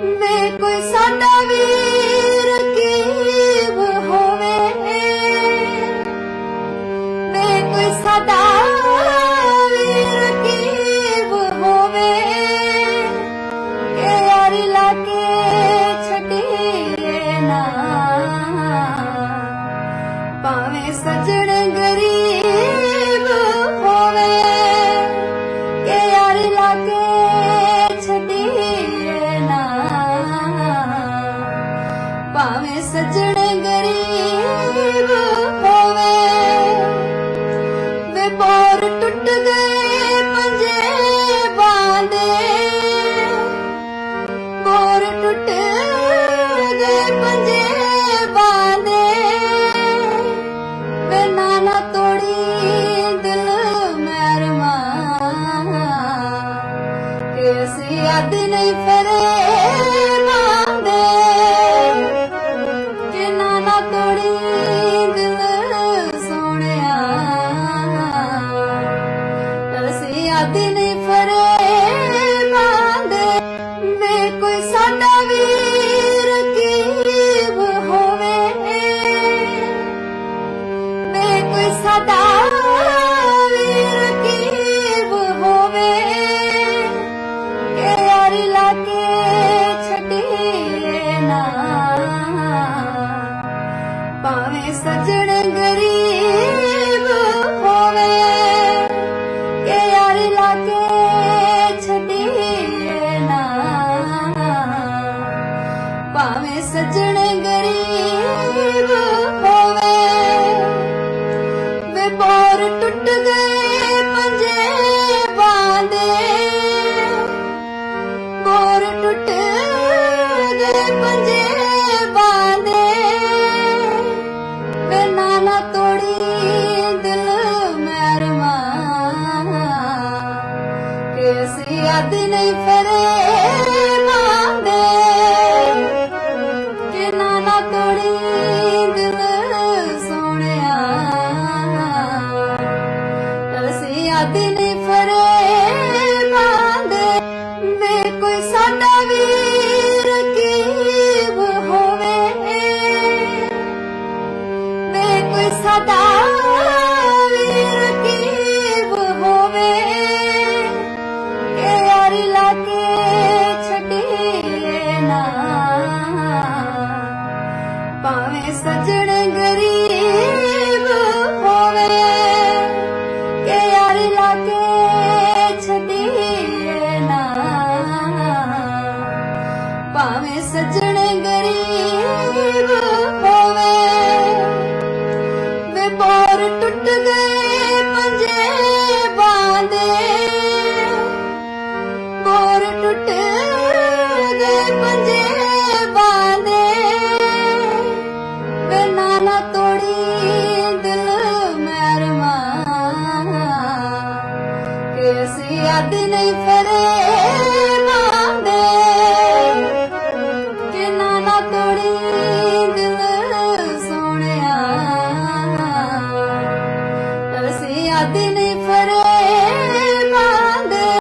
ਵੇ ਕੋਈ ਸਾਡਾ ਵੀਰ ਕੀਵ ਹੋਵੇ। ਵੇ ਕੋਈ ਸਾਡਾ ਵੀਰ ਕੀਵ ਹੋਵੇ। ਕਿ ਯਾਰੀ ਲਾ ਕੇ ਛੱਡੀਏ ਨਾ। ਭਾਵੇਂ ਸਜਣ ਗਰੀ ਸਜਣ ਗਰੀਬ ਹੋਵੇ। ਵੇ ਬੋਰ ਟੁੱਟ ਗਏ ਪੰਜੇ ਬਾਂਦੇ। ਬੋਰ ਟੁੱਟ ਗਏ ਪੰਜੇ ਬਾਂਦੇ। ਵੇ ਨਾਨਾ ਤੋੜੀ ਦਿਲ ਮਰਮਾ ਕਿ ਅਸੀਂ ਯਾਦ ਨਹੀਂ ਫਰੇ। ਅਸੀਂ ਯਾਦ ਨਹੀਂ ਟੁੱਟ ਗਏ ਪੰਜੇ ਬਾਂਦੇ। ਬੋਰ ਟੁੱਟ ਗਏ ਪੰਜੇ ਬਾਂਦੇ। ਵੇ ਨਾਨਾ ਤੋੜੀ ਦਿਲ ਮਰਮਾ ਕਿ ਯਾਦ ਨਹੀਂ ਫਰੇ। ਭਾਵੇਂ ਸਜਣ ਗਰੀਬ ਹੋਵੇ ਵੇ ਬੋਰ ਟੁੱਟ ਗਏ দিন